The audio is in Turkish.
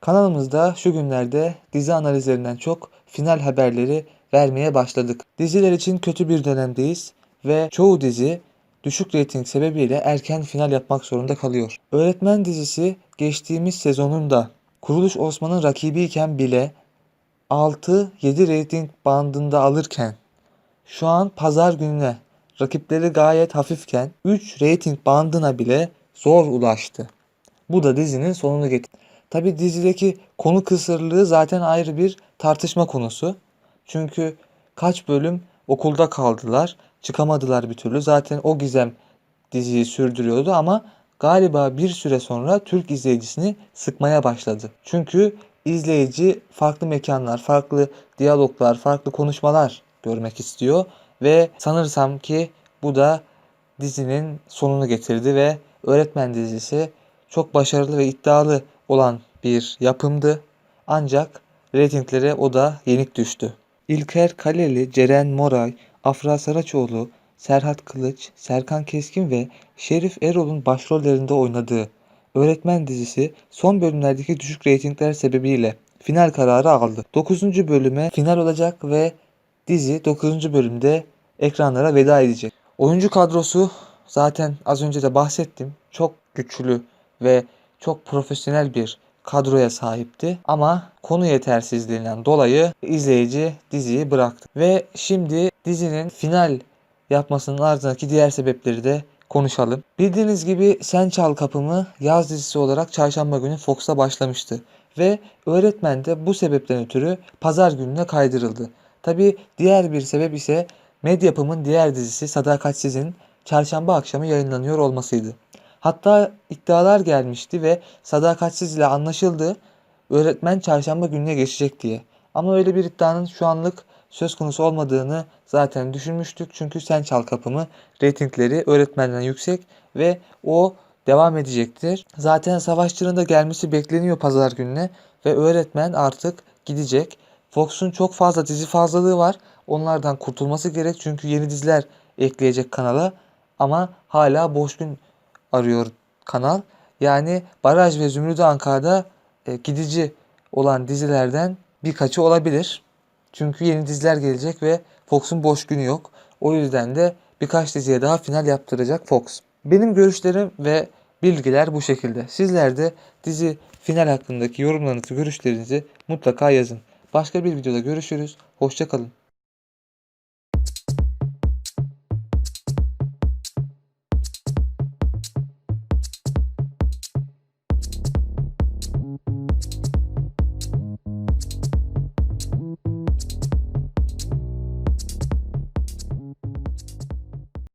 Kanalımızda şu günlerde dizi analizlerinden çok final haberleri vermeye başladık. Diziler için kötü bir dönemdeyiz ve çoğu dizi düşük reyting sebebiyle erken final yapmak zorunda kalıyor. Öğretmen dizisi geçtiğimiz sezonun da Kuruluş Osman'ın rakibiyken bile 6-7 reyting bandında alırken şu an pazar gününe rakipleri gayet hafifken 3 reyting bandına bile zor ulaştı. Bu da dizinin sonunu getirdi. Tabi dizideki konu kısırlığı zaten ayrı bir tartışma konusu. Çünkü kaç bölüm okulda kaldılar, çıkamadılar bir türlü. Zaten o gizem diziyi sürdürüyordu ama galiba bir süre sonra Türk izleyicisini sıkmaya başladı. Çünkü izleyici farklı mekanlar, farklı diyaloglar, farklı konuşmalar görmek istiyor ve sanırsam ki bu da dizinin sonunu getirdi ve Öğretmen dizisi çok başarılı ve iddialı olan bir yapımdı. Ancak reytinglere o da yenik düştü. İlker Kaleli, Ceren Moray, Afra Saraçoğlu, Serhat Kılıç, Serkan Keskin ve Şerif Erol'un başrollerinde oynadığı Öğretmen dizisi son bölümlerdeki düşük reytingler sebebiyle final kararı aldı. 9. bölüme final olacak ve dizi 9. bölümde ekranlara veda edecek. Oyuncu kadrosu zaten az önce de bahsettim. Çok güçlü ve çok profesyonel bir kadroya sahipti. Ama konu yetersizliğinden dolayı izleyici diziyi bıraktı. Ve şimdi dizinin final yapmasının ardındaki diğer sebepleri de konuşalım. Bildiğiniz gibi Sen Çal Kapımı yaz dizisi olarak çarşamba günü Fox'ta başlamıştı. Ve öğretmen de bu sebepten ötürü pazar gününe kaydırıldı. Tabi diğer bir sebep ise Medyapım'ın diğer dizisi Sadakatsiz'in çarşamba akşamı yayınlanıyor olmasıydı. Hatta iddialar gelmişti ve Sadakatsiz ile anlaşıldı. Öğretmen çarşamba gününe geçecek diye. Ama öyle bir iddianın şu anlık söz konusu olmadığını zaten düşünmüştük. Çünkü Sen Çal Kapımı reytingleri öğretmenden yüksek ve o devam edecektir. Zaten Savaşçı'nın da gelmesi bekleniyor pazar gününe ve öğretmen artık gidecek. Fox'un çok fazla dizi fazlalığı var. Onlardan kurtulması gerek çünkü yeni diziler ekleyecek kanala. Ama hala boş gün arıyor kanal. Yani Baraj ve Zümrüdü Ankara'da e, gidici olan dizilerden birkaçı olabilir. Çünkü yeni diziler gelecek ve Fox'un boş günü yok. O yüzden de birkaç diziye daha final yaptıracak Fox. Benim görüşlerim ve bilgiler bu şekilde. Sizler de dizi final hakkındaki yorumlarınızı, görüşlerinizi mutlaka yazın. Başka bir videoda görüşürüz. Hoşçakalın.